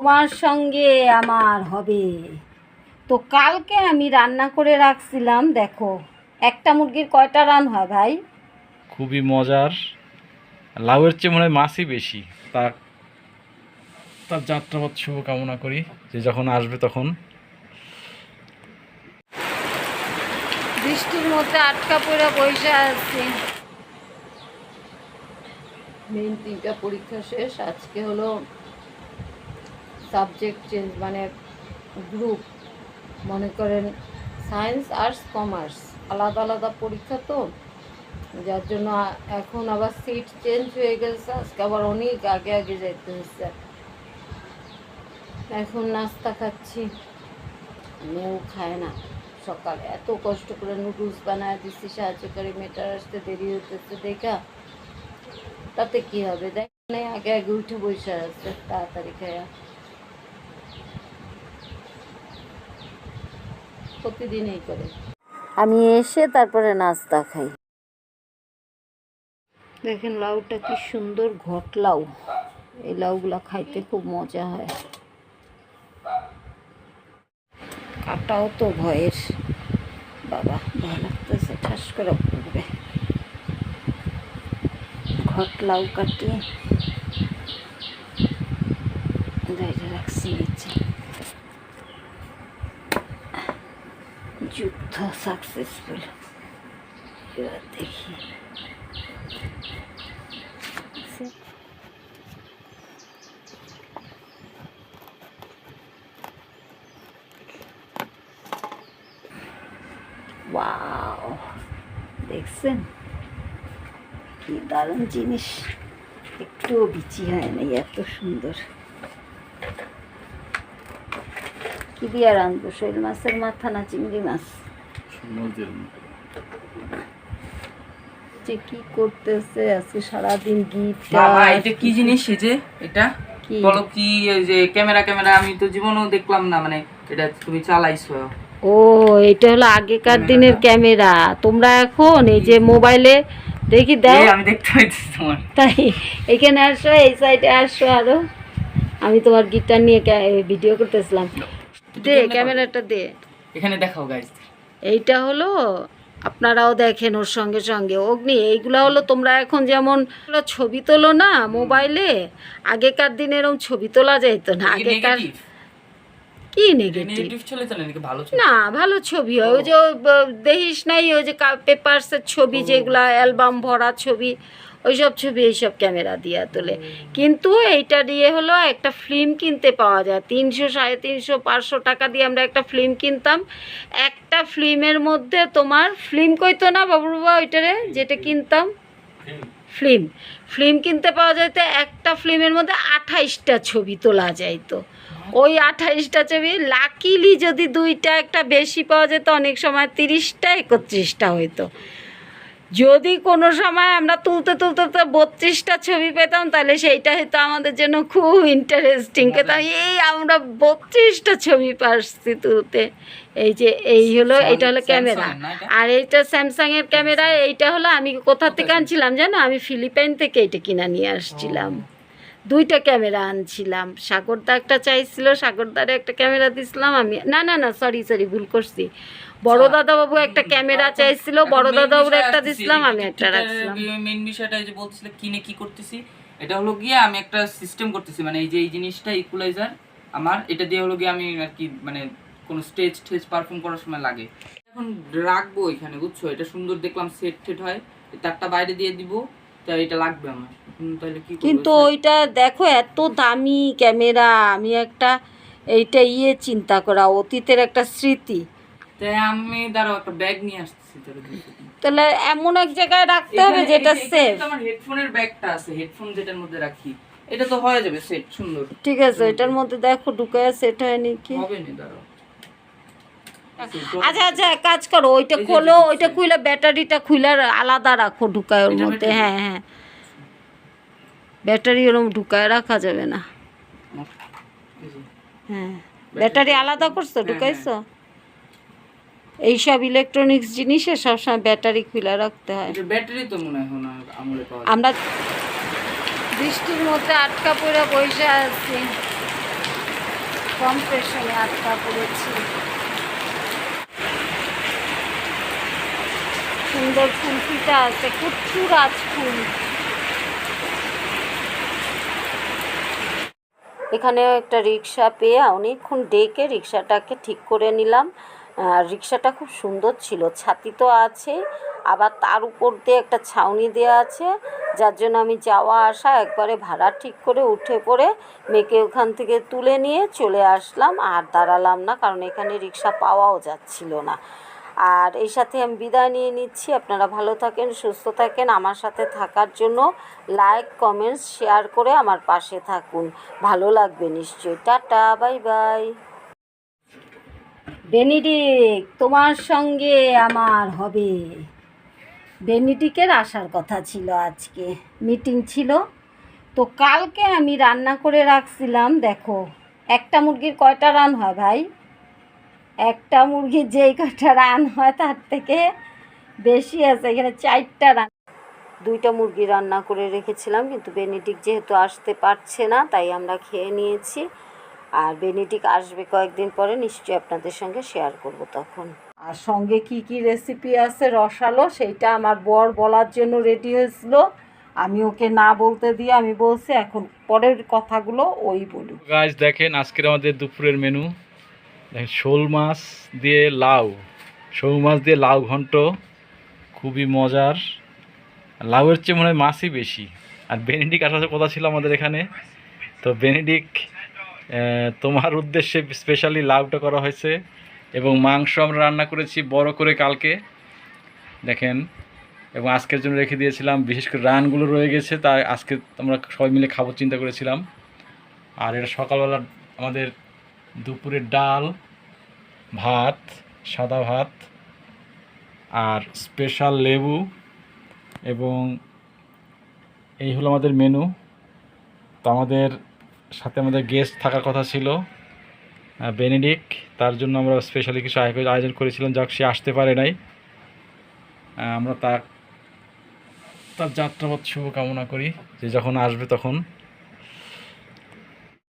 তোমার সঙ্গে আমার হবে। তো কালকে আমি রান্না করে রাখছিলাম দেখো। একটা মুরগির কয়টা রান হয় ভাই? খুবই মজার। লাউয়ের চেয়ে মনে হয় মাছই বেশি। তার তার যাত্রাপথ শুভ কামনা করি যে যখন আসবে তখন। বৃষ্টির মধ্যে আটকা পড়ে বসে আছি। মেইন তিনটা পরীক্ষা শেষ আজকে হলো সাবজেক্ট চেঞ্জ মানে গ্রুপ মনে করেন সায়েন্স আর্টস কমার্স আলাদা আলাদা পরীক্ষা তো, যার জন্য এখন আবার সিট চেঞ্জ হয়ে গেছে, আজকে আবার অনেক আগে আগে যাইতে হচ্ছে। এখন নাস্তা খাচ্ছি মেয়েও খায় না। সকালে এত কষ্ট করে নুডলস বানায় দিচ্ছি সাহায্য করে মেয়েটার আসতে দেরি হতেছে দেখা। তাতে কি হবে? দেখ আগে আগে উঠে বসে আসছে তাড়াতাড়ি খায়া। প্রতিদিন এই করে। আমি এসে তারপরে নাস্তা খাই। দেখেন লাউটা কি সুন্দর ঘট লাউ। এই লাউগুলা খাইতে খুব মজা হয়। কাটাও তো ভয়ের। বাবা ভয় লাগতেছে ঠাস করে পড়বে ঘট লাউ কাটিয়ে রাখছি নিচে। যুদ্ধ সাকসেসফুল এবার দেখছেন কি দারুণ জিনিস একটুও বিচি হয় না এত সুন্দর কি দিয়ে রাঁধবো শৈল মাছের মাথা না চিংড়ি মাছ যে কি করতেছে আজকে সারাদিন গীত বাবা এটা কি জিনিস যে? এটা? বলো কি যে ক্যামেরা ক্যামেরা আমি তো জীবনেও দেখলাম না মানে এটা তুমি চালাইছো। ও এটা হলো আগেকার দিনের ক্যামেরা। তোমরা এখন এই যে মোবাইলে দেখি দাও। আমি দেখতে পাইছি তোমার। তাই এখানে আসো এই সাইডে আসো আরও। আমি তোমার গিটার নিয়ে ভিডিও করতেছিলাম। দে ক্যামেরাটা দে। এখানে দেখাও গাইজ এইটা হলো আপনারাও দেখেন ওর সঙ্গে সঙ্গে। অগ্নি এইগুলো হলো তোমরা এখন যেমন ছবি তোলো না মোবাইলে আগেকার দিন এরম ছবি তোলা যাইতো না আগেকার কি নেগেটিভ না ভালো ছবি হয়। ওই যে ওই দেখিস নাই ওই যে পেপারসের ছবি যেগুলা অ্যালবাম ভরা ছবি ওইসব ছবি এইসব ক্যামেরা দিয়ে তোলে। কিন্তু এইটা দিয়ে হলো একটা ফিল্ম কিনতে পাওয়া যায়। তিনশো সাড়ে তিনশো পাঁচশো টাকা দিয়ে আমরা একটা ফিল্ম কিনতাম। একটা ফিল্মের মধ্যে তোমার ফিল্ম কইতো না বাবুরবা ওইটারে যেটা কিনতাম? ফিল্ম। ফিল্ম কিনতে পাওয়া যায় তো একটা ফিল্মের মধ্যে আঠাইশটা ছবি তোলা যায় তো। ওই আঠাইশটা ছবি লাকিলি যদি দুইটা একটা বেশি পাওয়া যেত, অনেক সময় তিরিশটা, একত্রিশটা হইতো। যদি কোনো সময় আমরা তুলতে তুলতে তো বত্রিশটা ছবি পেতাম তাহলে সেইটা হয়তো আমাদের জন্য খুব ইন্টারেস্টিং পেতাম এই আমরা বত্রিশটা ছবি পারছি তুলতে। এই যে এই হলো এটা হলো ক্যামেরা? আর এইটা স্যামসাংয়ের ক্যামেরা এইটা হলো আমি কোথা থেকে আনছিলাম জানো? আমি ফিলিপাইন থেকে এটা কিনা নিয়ে আসছিলাম। দুইটা ক্যামেরা আনছিলাম। সাগরদা একটা চাইছিল সাগরদারে একটা ক্যামেরা দিছিলাম আমি না না না সরি সরি ভুল করছি। বড় দাদা বাবু একটা ক্যামেরা চাইছিল বড় দাদা বাবুর একটা দিছিলাম আমি একটা রাখছিলাম। মেইন বিষয়টা যে বলছিল কিনে কি করতেছি এটা হলো গিয়ে আমি একটা সিস্টেম করতেছি মানে এই যে এই জিনিসটা ইকুয়ালাইজার আমার এটা দিয়ে হলো গিয়ে আমি আর কি মানে কোন স্টেজ টেজ পারফর্ম করার সময় লাগে। এখন রাখব এখানে বুঝছ? এটা সুন্দর দেখলাম সেট টেট হয় তারটা বাইরে দিয়ে দিব তাই এটা লাগবে আমার। কিন্তু ওইটা দেখো এত দামি ক্যামেরা আমি একটা এইটা ইয়ে চিন্তা করা অতীতের একটা স্মৃতি। তাই আমি দাঁড়াও একটা ব্যাগ নিয়ে আসতেছি তাহলে এমন এক জায়গায় রাখতে হবে যেটা সেফ আমার হেডফোনের ব্যাগটা আছে হেডফোন যেটার মধ্যে রাখি। এটা তো হয়ে যাবে সেট সুন্দর। ঠিক আছে এটার মধ্যে দেখো ঢুকায় সেট হয়নি কি? হবে না দাঁড়াও। আচ্ছা আচ্ছা এক কাজ করো ওইটা খোলো ওইটা খুলে ব্যাটারিটা খুলে আলাদা রাখো ঢুকায় ওর মধ্যে হ্যাঁ হ্যাঁ। ব্যাটারি ওরম ঢুকায় রাখা যাবে না। হ্যাঁ ব্যাটারি আলাদা করছ ঢুকাইছো? এইসব ইলেকট্রনিক্স জিনিসে সবসময় ব্যাটারি খুলে রাখতে হয়। ব্যাটারি তো মনে হয় না। আমরা বৃষ্টির মধ্যে আটকা পড়ে বসে আছি। কম্প্রেশনে আটকা পড়েছি। সুন্দর ফুলকিটা আছে কুট্টু আজ ফুল। এখানে একটা রিক্সা পেয়ে অনেকক্ষণ ডেকে রিক্সাটাকে ঠিক করে নিলাম। আর রিক্সাটা খুব সুন্দর ছিল, ছাতি তো আছে, আবার তার উপর দিয়ে একটা ছাউনি দেওয়া আছে, যার জন্য আমি যাওয়া আসা একবারে ভাড়া ঠিক করে উঠে পড়ে মেয়েকে ওখান থেকে তুলে নিয়ে চলে আসলাম। আর দাঁড়ালাম না, কারণ এখানে রিক্সা পাওয়াও যাচ্ছিল না। আর এই সাথে আমি বিদায় নিয়ে নিচ্ছি। আপনারা ভালো থাকেন, সুস্থ থাকেন। আমার সাথে থাকার জন্য লাইক, কমেন্টস, শেয়ার করে আমার পাশে থাকুন। ভালো লাগবে নিশ্চয়ই। Tata, bye bye. বেনিডিক, তোমার সঙ্গে আমার হবে। বেনিডিকের আসার কথা ছিল আজকে। মিটিং ছিল। তো কালকে আমি রান্না করে রাখছিলাম, দেখো। একটা মুরগির কয়টা রান হয় ভাই? একটা মুরগির যেই কয়টা রান হয় তার থেকে বেশি আছে। এখানে চারটা রান। দুইটা মুরগি রান্না করে রেখেছিলাম কিন্তু বেনিডিক যেহেতু আসতে পারছে না তাই আমরা খেয়ে নিয়েছি। আর বেনিডিক আসবে কয়েকদিন পরে নিশ্চয়ই আপনাদের সঙ্গে শেয়ার করব তখন। আর সঙ্গে কি কি রেসিপি আছে রসালো সেইটা আমার বর বলার জন্য রেডি হয়েছিল। আমি ওকে না বলতে দিয়ে আমি বলছি এখন পরের কথাগুলো ওই বলুক। গাছ দেখেন আজকের আমাদের দুপুরের মেনু শোল মাছ দিয়ে লাউ। শোল মাছ দিয়ে লাউ ঘন্ট খুবই মজার। লাউয়ের চেয়ে মনে হয় মাছই বেশি। আর বেনেডিক আসার কথা ছিল আমাদের এখানে। তো বেনেডিক তোমার উদ্দেশ্যে স্পেশালি লাউটা করা হয়েছে এবং মাংস আমরা রান্না করেছি বড় করে কালকে। দেখেন, এবং আজকের জন্য রেখে দিয়েছিলাম। বিশেষ করে রানগুলো রয়ে গেছে, তাই আজকে আমরা সবাই মিলে খাব, চিন্তা করেছিলাম। আর এটা সকালবেলা আমাদের দুপুরের ডাল, ভাত, সাদা ভাত আর স্পেশাল লেবু এবং এই হলো আমাদের মেনু তো আমাদের সাথে আমাদের গেস্ট থাকার কথা ছিল বেনেডিক তার জন্য আমরা স্পেশালি কিছু আয়োজন করেছিলাম, যাক সে আসতে পারে নাই। আমরা তার তার যাত্রাপথ শুভকামনা করি, যে যখন আসবে তখন।